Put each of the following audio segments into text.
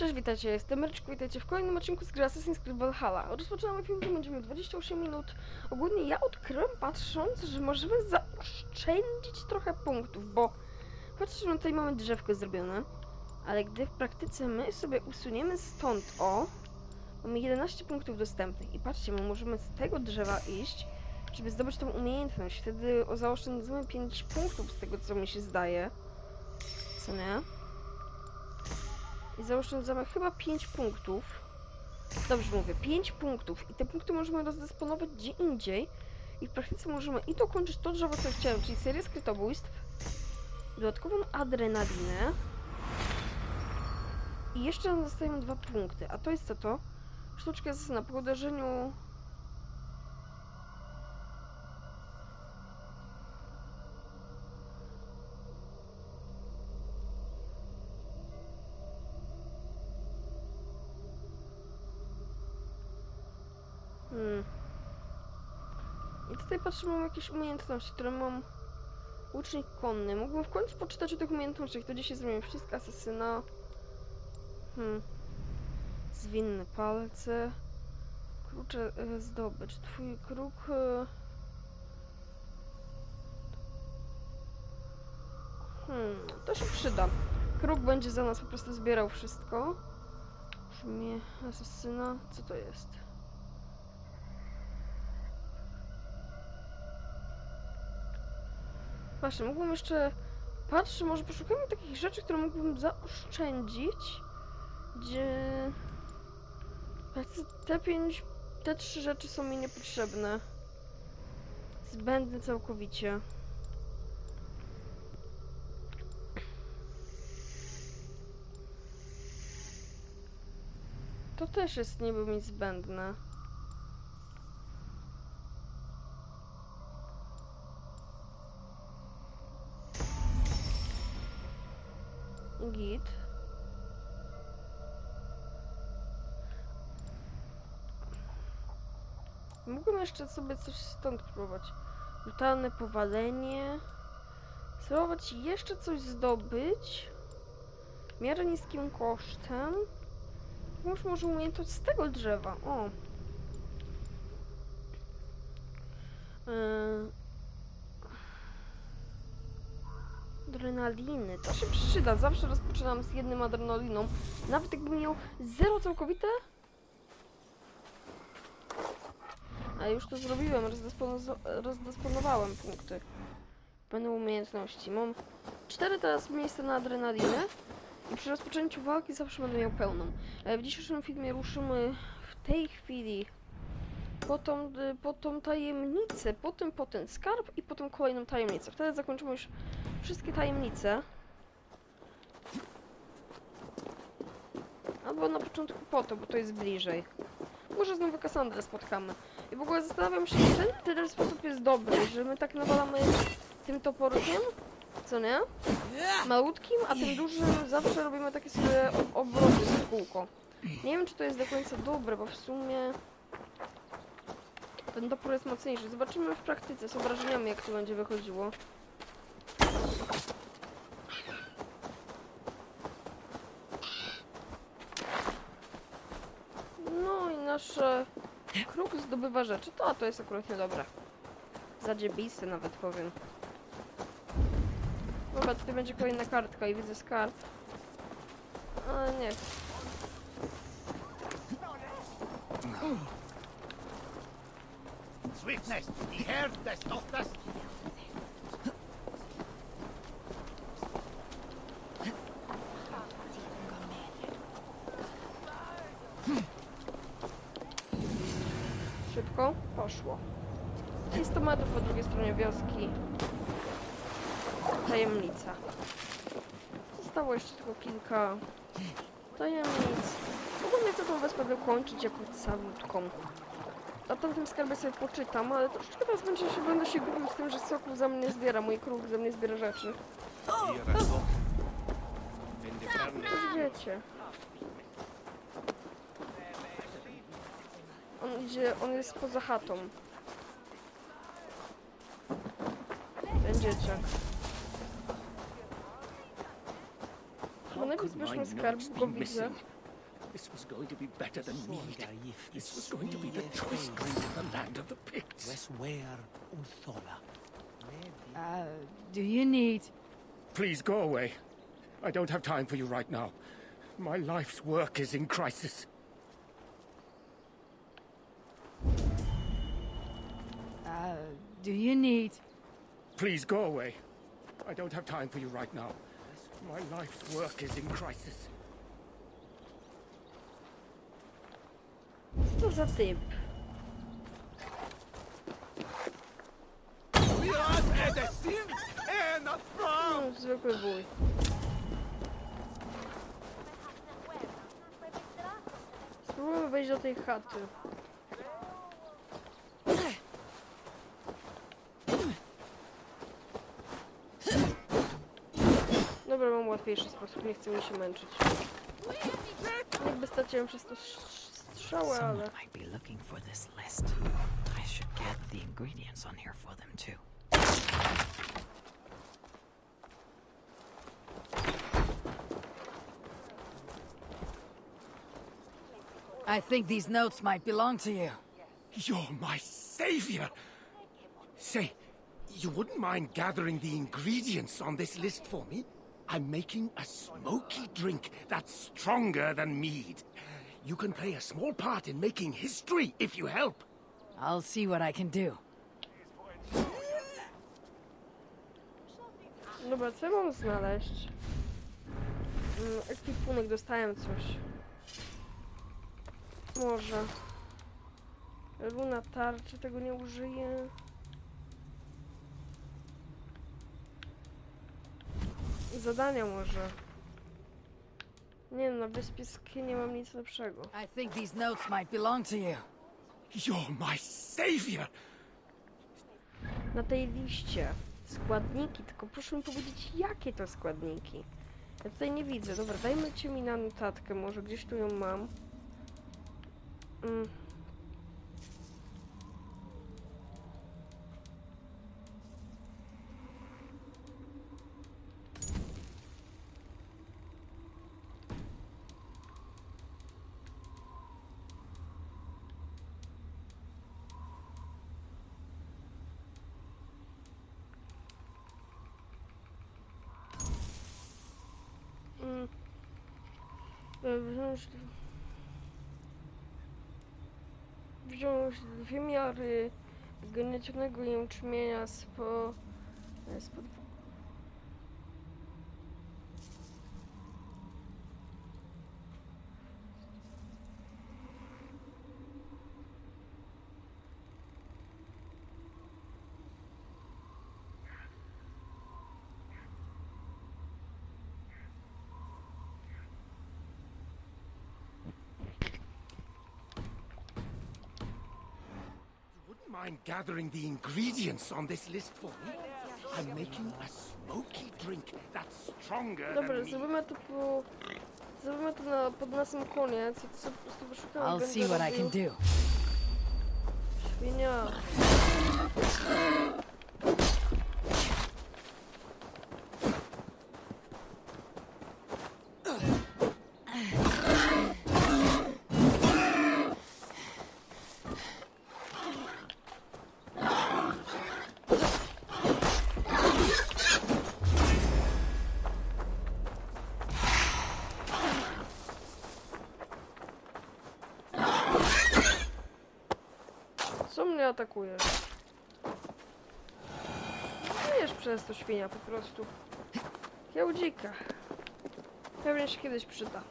Cześć, witajcie, jestem Ryczku, witajcie w kolejnym odcinku z gry Assassin's Creed Valhalla. Rozpoczynamy film, gdzie będziemy 28 minut. Ogólnie ja odkryłem patrząc, że możemy zaoszczędzić trochę punktów, bo patrzcie, że tutaj mamy drzewko zrobione, ale gdy w praktyce my sobie usuniemy stąd o, mamy 11 punktów dostępnych i patrzcie, my możemy z tego drzewa iść, żeby zdobyć tą umiejętność. Wtedy zaoszczędzamy 5 punktów z tego, co mi się zdaje. Co nie? I zaoszczędzamy chyba 5 punktów. Dobrze mówię, 5 punktów. I te punkty możemy rozdysponować gdzie indziej. I w praktyce możemy i dokończyć to drzewo, co chciałem, czyli serię skrytobójstw. Dodatkową adrenalinę. I jeszcze nam zostają dwa punkty. A to jest co to? Sztuczka asesyna po uderzeniu... Hmm. I tutaj patrzę, mam jakieś umiejętności, które mam. Łucznik konny. Mógłbym w końcu poczytać o tych umiejętnościach. To dzisiaj zrobiłem wszystko asesyna. Hmm. Zwinne palce. Krucze e. Twój kruk. E... Hmm, to się przyda. Kruk będzie za nas po prostu zbierał wszystko. Brzmi asesyna. Co to jest? Właśnie, mógłbym jeszcze... Patrzę, może poszukajmy takich rzeczy, które mógłbym zaoszczędzić. Gdzie... Te- pięć... Te trzy rzeczy są mi niepotrzebne. Zbędne całkowicie. To też jest niby mi zbędne. Mógłbym jeszcze sobie coś stąd próbować. Brutalne powalenie. Spróbować jeszcze coś zdobyć. W miarę niskim kosztem. Już może umiejętność z tego drzewa. O. Yy. Adrenaliny, to się przyda. Zawsze rozpoczynam z jednym adrenaliną. Nawet jakbym miał zero całkowite. A już to zrobiłem, rozdyspono- rozdysponowałem punkty. Będą umiejętności. Mam cztery teraz miejsca na adrenalinę. I przy rozpoczęciu walki zawsze będę miał pełną. E, W dzisiejszym filmie ruszymy w tej chwili po tą, y, po tą tajemnicę, potem po ten skarb i potem kolejną tajemnicę. Wtedy zakończymy już wszystkie tajemnice. Albo na początku po to, bo to jest bliżej. Może znowu Kassandrę spotkamy. I w ogóle zastanawiam się, czy ten, ten sposób jest dobry, że my tak nawalamy tym toporkiem, co nie? Malutkim, a tym dużym zawsze robimy takie sobie ob- obroty w kółko. Nie wiem, czy to jest do końca dobre, bo w sumie ten topór jest mocniejszy. Zobaczymy w praktyce z obrażeniami, jak to będzie wychodziło. No i nasz e, kruk zdobywa rzeczy. To, to jest akurat niedobre. Zadziebisty nawet powiem. Dobra, tutaj będzie kolejna kartka i widzę skarb. Ale nie. Swiftness, die Herr des Tochters. Szybko poszło. Jest to metrów po drugiej stronie wioski. Tajemnica. Zostało jeszcze tylko kilka tajemnic. Ogólnie chcę tą wyspę dokończyć jako calutką. Na tamtym skarbie sobie poczytam, ale troszeczkę teraz będzie się, będę się gubił z tym, że soków za mnie zbiera, mój kruk za mnie zbiera rzeczy. Już wiecie. On idzie, on jest poza chatą. Ten dzieciak. Bo najpierw zbierzmy skarb, bo go widzę. This was going to be better than mead. This was going to be the sweet choice as drink of the land of the Picts. Weswer Uthola. Uh, do you need... Please go away. I don't have time for you right now. My life's work is in crisis. Uh, do you need... Please go away. I don't have time for you right now. My life's work is in crisis. Co za typ? No, zwykły wuj. Spróbujmy wejść do tej chaty. Dobra, mam łatwiejszy sposób, nie chcę mi się męczyć. Jakby straciłem przez to sz- strzały, ale... Someone might be looking for this list. I should get the ingredients on here for them too. I think these notes might belong to you. You're my savior! Say, you wouldn't mind gathering the ingredients on this list for me? I'm making a smoky drink that's stronger than mead. You can play a small part in making history if you help. I'll see what I can do. Dobra, co ja mam znaleźć? Mm, ekwipunek, dostałem coś. Może. Runa tarczy, tego nie użyję. Zadania może. Nie wiem, na wyspie nie mam nic lepszego. I think these notes might belong to you. You're my savior! Na tej liście składniki, tylko proszę mi powiedzieć, jakie to składniki. Ja tutaj nie widzę. Dobra, dajmy ci mi na notatkę, może gdzieś tu ją mam. Mm. E, Wziąć... Wziąć dwie miary genicznego jęczmienia spo... spod... mind gathering the ingredients on this list for me? I'm making a smoky drink that's stronger Dobra, than mead. zrobimy to po... Zrobimy to na, pod na koniec. Ja to sobie po prostu wyszukam i I'll będę see what I robił. can do. Świnia. Co mnie atakujesz? Wiesz przez to świnia po prostu. Kiełdzika. Pewnie się kiedyś przyda.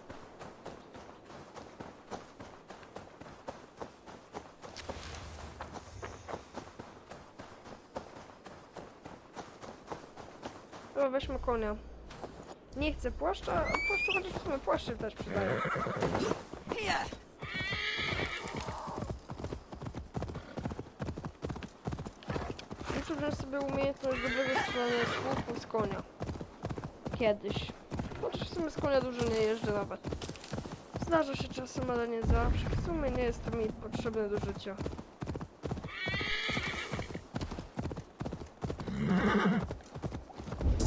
Dobra, weźmy konia. Nie chcę płaszcza, a płaszczu chociaż w sumie płaszcze też przydają. Muszę wziąć sobie umiejętność dobrego strzelania z łuku z konia. Kiedyś. Chociaż w sumie z konia dużo nie jeżdżę nawet. Zdarza się czasem, ale nie zawsze. W sumie nie jest to mi potrzebne do życia.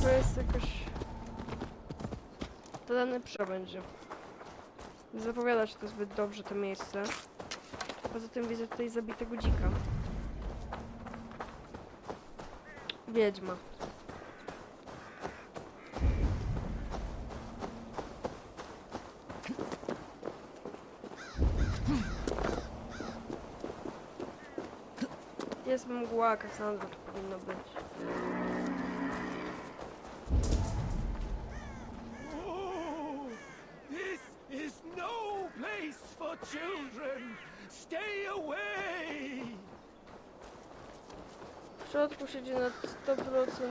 To jest jakoś... To dane przebędzie. Nie zapowiada się to zbyt dobrze, to miejsce. Poza tym widzę tutaj zabitego dzika. Wiedźma. Jest mgła, Kassandra to powinno być. W środku siedzi na 100%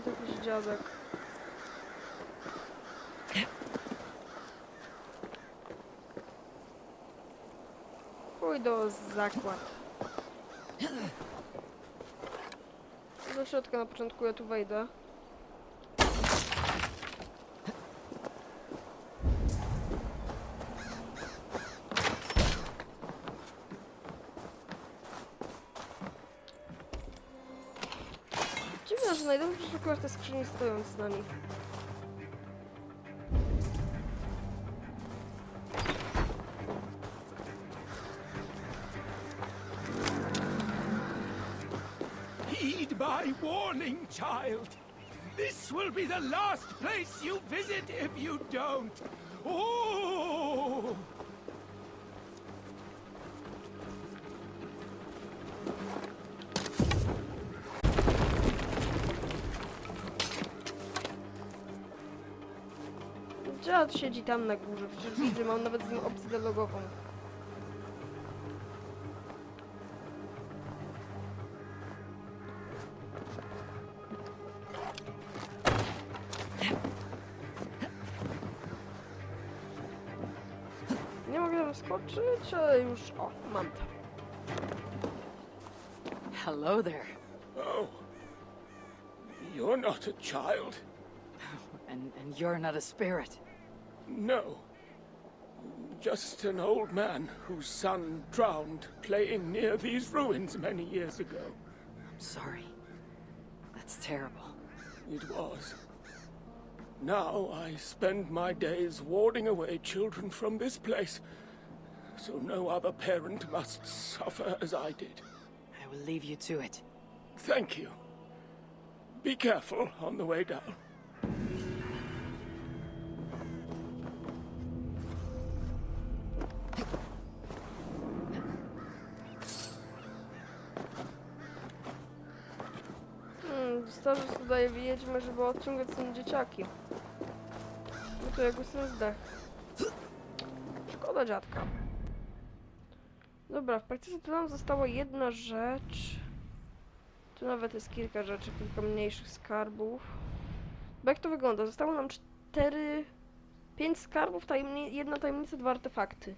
jakiś dziadek. Pójdę zakład. Do środka na początku ja tu wejdę. Szukasz te skrzyni stojąc z nami. Heed my warning, child. This will be the last place you visit if you don't. Oh! Dziad siedzi tam na górze, przecież widzę, mam nawet z nim opcję dialogową. Nie mogę tam skoczyć, ale już... O, mam to. Hello there. Oh. You're not a child. And, and you're not a spirit. No. Just an old man whose son drowned playing near these ruins many years ago. I'm sorry. That's terrible. It was. Now I spend my days warding away children from this place, so no other parent must suffer as I did. I will leave you to it. Thank you. Be careful on the way down. Starzec dodaje wiedźmy, żeby odciągać są dzieciaki. No to jego syn zdech. Szkoda dziadka. Dobra, w praktyce tu nam została jedna rzecz. Tu nawet jest kilka rzeczy, kilka mniejszych skarbów. Bo jak to wygląda? Zostało nam cztery... Pięć skarbów, tajemni jedna tajemnica, dwa artefakty.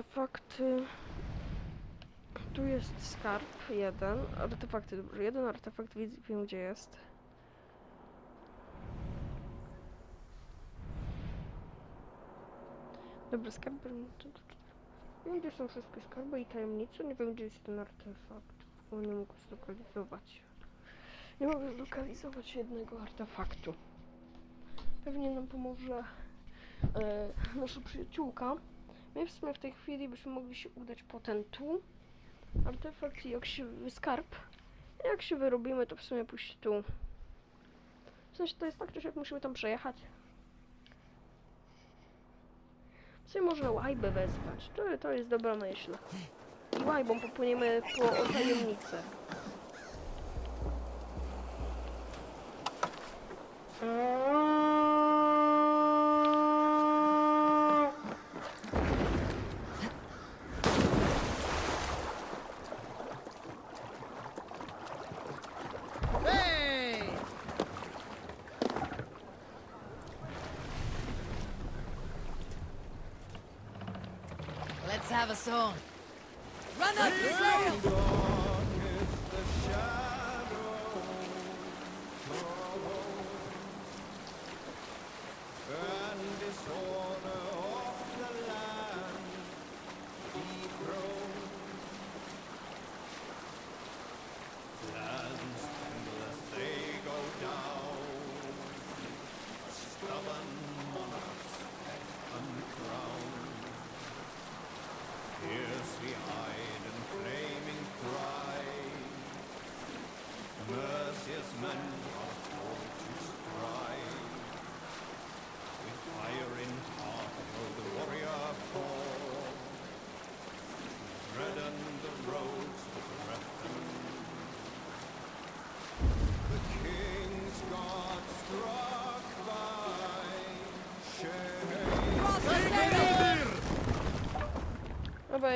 Artefakty. Tu jest skarb, jeden. Artefakty, dobrze. Jeden artefakt wiem gdzie jest. Dobra, skarb. Wiem gdzie są wszystkie skarby i tajemnice. Nie wiem gdzie jest ten artefakt. Bo nie mogę zlokalizować. Nie mogę zlokalizować jednego artefaktu. Pewnie nam pomoże e, nasza przyjaciółka. My w sumie w tej chwili byśmy mogli się udać potem tu. Artefakt i jak się skarb. Jak się wyrobimy, to w sumie pójść tu. W sensie to jest tak, że jak musimy tam przejechać. W sumie można łajbę wezwać. To, to jest dobra myśl. I łajbą popłyniemy po tajemnicę. have a song. Run up, Israel!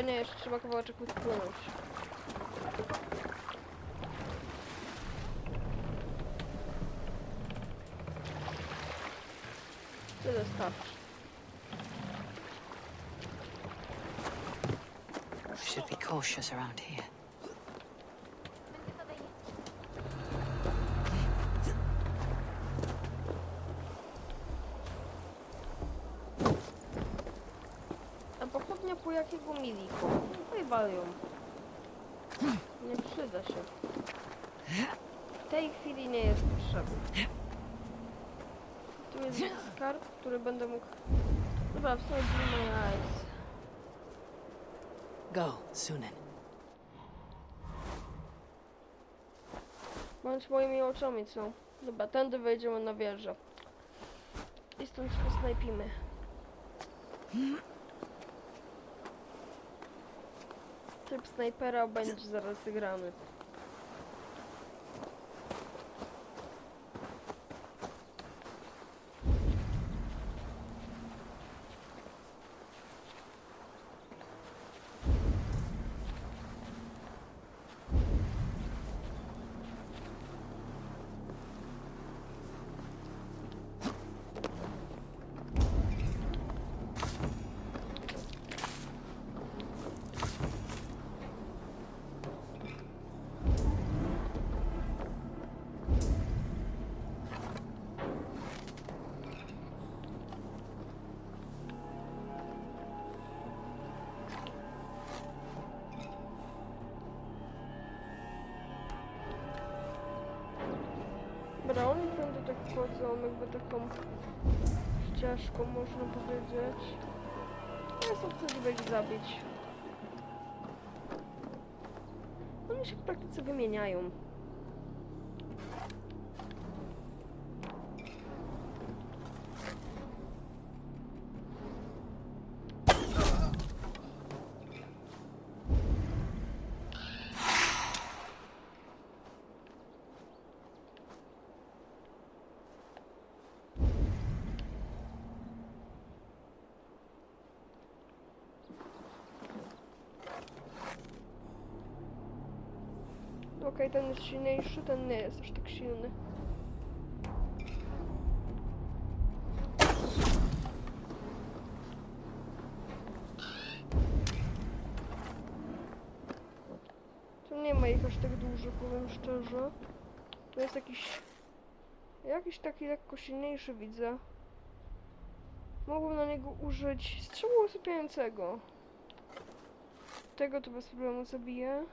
Nie, jeszcze trzeba kawałeczek odpłynąć. Tyle starczy. Should be cautious around here. Jakiego miliku? Wywal ją. Nie przyda się. W tej chwili nie jest potrzebny. Tu jest skarb, który będę mógł... Dobra, w sumie Blue My Eyes. Go, Sunan. Bądź moimi oczami, co? Dobra, tędy wejdziemy na wieżę. I stąd posnajpimy. Typ snajpera będzie zaraz grany. Oni będą tak wchodzą, jakby taką ścieżką, można powiedzieć. Ja są chcę ich zabić. Oni się w praktyce wymieniają. Okej, ten jest silniejszy, ten nie jest aż tak silny. Tu nie ma ich aż tak dużo, powiem szczerze. To jest jakiś... Jakiś taki lekko silniejszy widzę. Mogłem na niego użyć strzału usypiającego. Tego to bez problemu zabiję.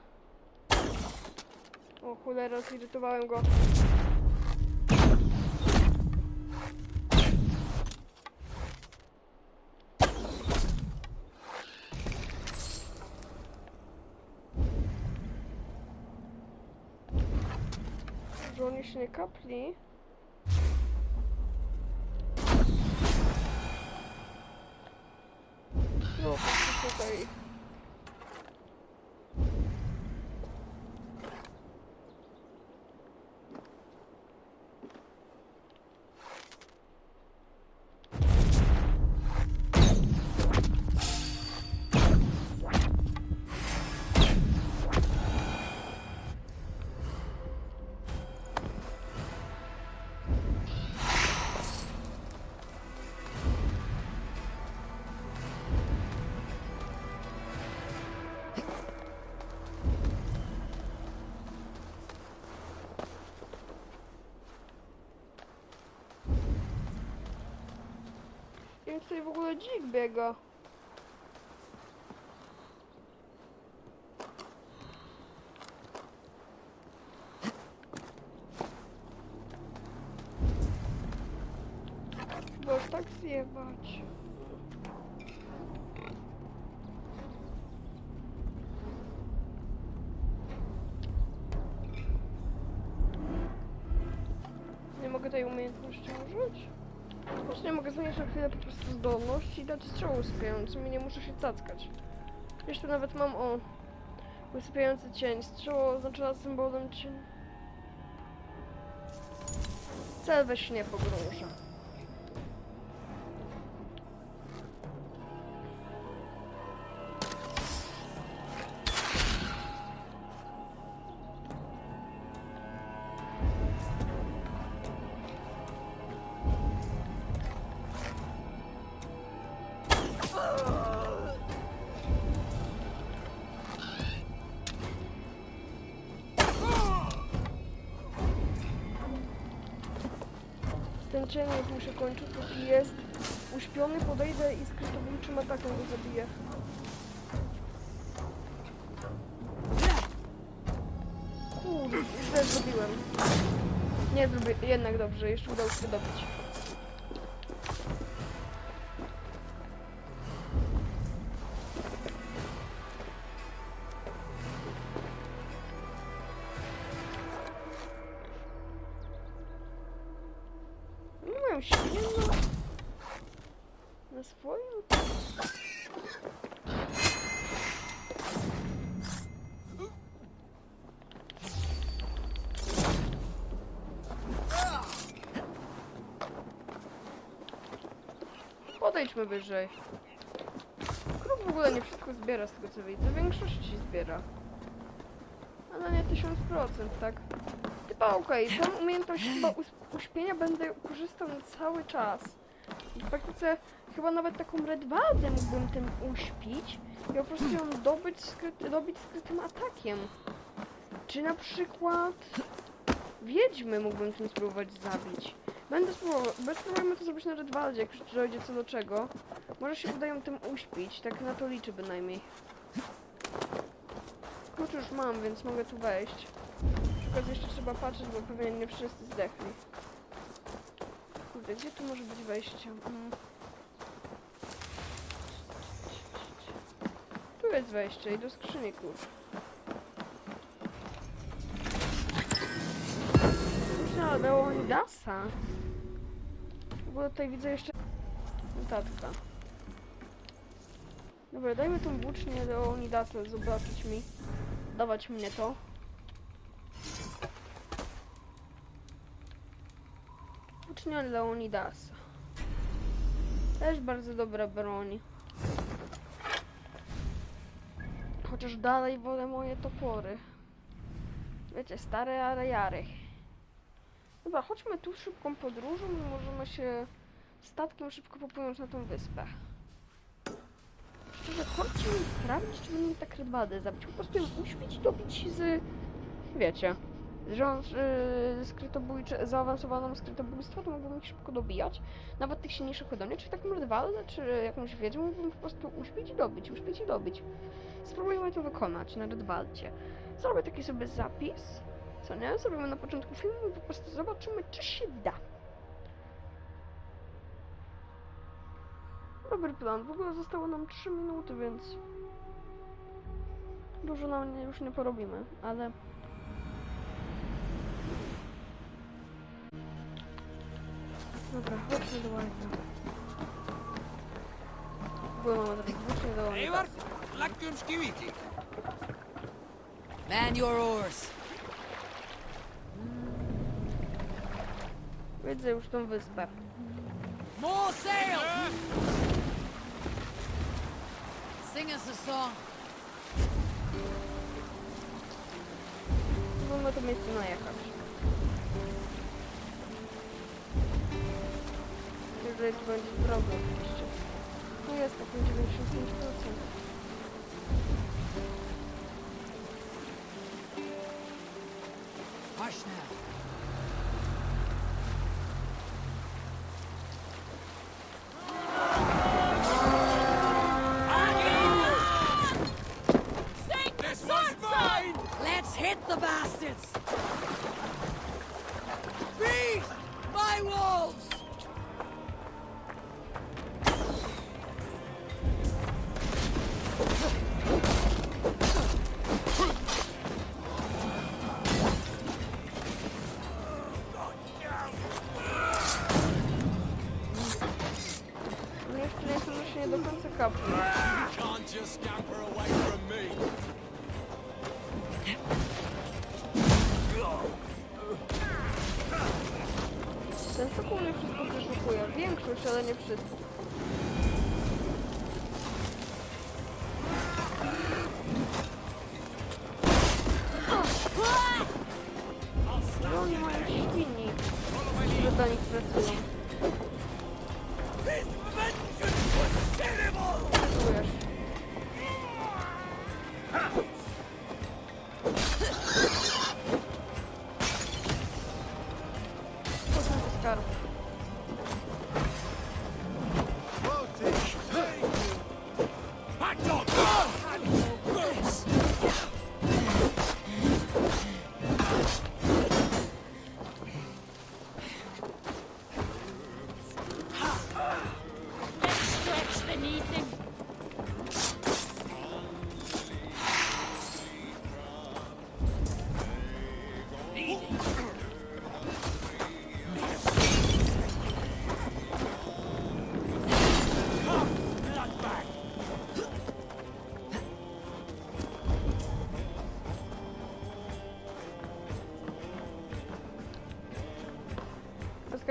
O cholera, zirytowałem go. Że oni się nie kapli. No, tutaj. Tutaj w ogóle dzik biega. Zdolność i dać strzał usypiający mi, nie muszę się cackać. Jeszcze nawet mam o usypiający cień. Strzała oznaczona symbolem cień. Cel we śnie pogrąża. Cień już mi się kończy, póki jest uśpiony, podejdę i skrytobójczym atakiem go zabiję. Kurde, źle zrobiłem. Nie zrobię, jednak dobrze, jeszcze udało się dobić. Mają świnie na... na swoim? Podejdźmy wyżej. Kruk w ogóle nie wszystko zbiera z tego co widzę. Większość zbiera. Ale nie 1000%, tak? Chyba okej, tą umiejętność chyba uśpienia będę korzystał cały czas. W praktyce chyba nawet taką Redwaldę mógłbym tym uśpić i po prostu ją dobyć, skryty, dobić skrytym atakiem. Czy na przykład Wiedźmy mógłbym tym spróbować zabić. Będę spróbował, bez spróbujemy to zrobić na Redwaldzie, jak dojdzie co do czego. Może się uda ją tym uśpić, tak na to liczę bynajmniej. Klucz już mam, więc mogę tu wejść. Okazji jeszcze trzeba patrzeć, bo pewnie nie wszyscy zdechli. Kurde, gdzie tu może być wejście? Mm. Tu jest wejście i do skrzyni klucz. Kurczę, Leonidasa. W ogóle tutaj widzę jeszcze notatka. Dobra, dajmy tą włócznię Leonidasa zobaczyć mi. Dawać mnie to. Włócznia Leonidasa. Też bardzo dobra broń. Chociaż dalej wolę moje topory. Wiecie, stare ale jary. Dobra, chodźmy tu szybką podróżą i możemy się statkiem szybko popłynąć na tą wyspę. Szczerze, chodźmy sprawdzić, czy będziemy tak rybadę zabić. Po prostu ją uśpić i dobić z... Wiecie, on yy, skrytobójcze, zaawansowaną skrytobójstwo, to mógłbym ich szybko dobijać. Nawet tych silniejszych hodowli, czy taką rywalę, czy jakąś wiedzę mógłbym po prostu uśpić i dobić, uśpić i dobić. Spróbujemy to wykonać na Redwaldzie. Zrobię taki sobie zapis, co nie? Zrobimy na początku filmu i po prostu zobaczymy, czy się da. Dobry plan. W ogóle zostało nam 3 minuty, więc dużo nam nie, już nie porobimy, ale Dobra, chodźmy do łaźni. W ogóle mamy teraz włócznie do łaźni. läggjum skiviki. Man your oars. Widzę już tą wyspę. More sail! Sing us a song. Spróbujmy na to miejsce najechać. To będzie drogo oczywiście. Tu jest takim 95%. Hush now. Ten sokół nie wszystko przeszukuje. Większość, ale nie wszystko.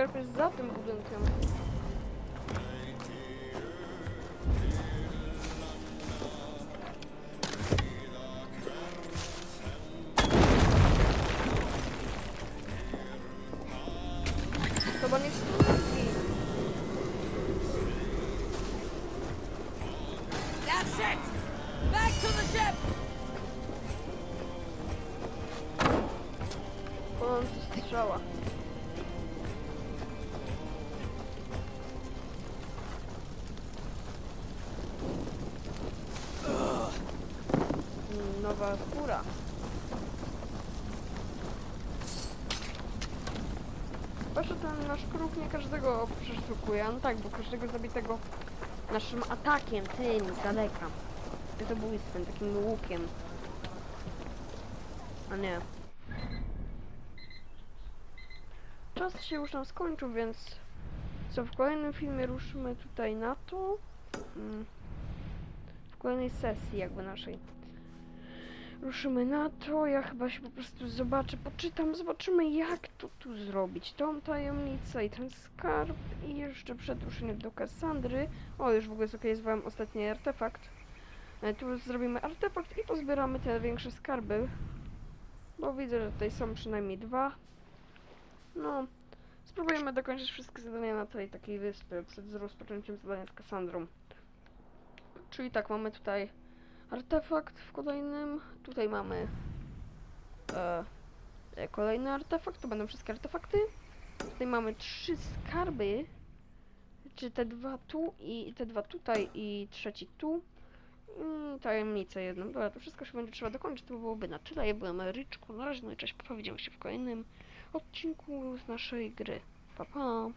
A skarb jest za przeszukuje. No tak, bo każdego zabitego naszym atakiem, tym, z daleka. Zabójstwem, takim łukiem. A nie. Czas się już nam skończył, więc co w kolejnym filmie ruszymy tutaj na to. Mm. W kolejnej sesji jakby naszej. Ruszymy na to, ja chyba się po prostu zobaczę, poczytam, zobaczymy jak to tu zrobić. Tą tajemnicę i ten skarb i jeszcze przed ruszeniem do Kassandry. O, już w ogóle zlokalizowałem ostatni artefakt. E, Tu zrobimy artefakt i pozbieramy te większe skarby. Bo widzę, że tutaj są przynajmniej dwa. No, spróbujemy dokończyć wszystkie zadania na tej takiej wyspie przed rozpoczęciem zadania z Kassandrą. Czyli tak, mamy tutaj artefakt w kolejnym, tutaj mamy e, kolejny artefakt, to będą wszystkie artefakty. Tutaj mamy trzy skarby, czy te dwa tu i te dwa tutaj i trzeci tu. I tajemnicę jedną. Dobra, to wszystko się będzie trzeba dokończyć, to byłoby na tyle. Ja byłem Ryczku, na razie, no i cześć, pa, widzimy się w kolejnym odcinku z naszej gry. Pa, pa.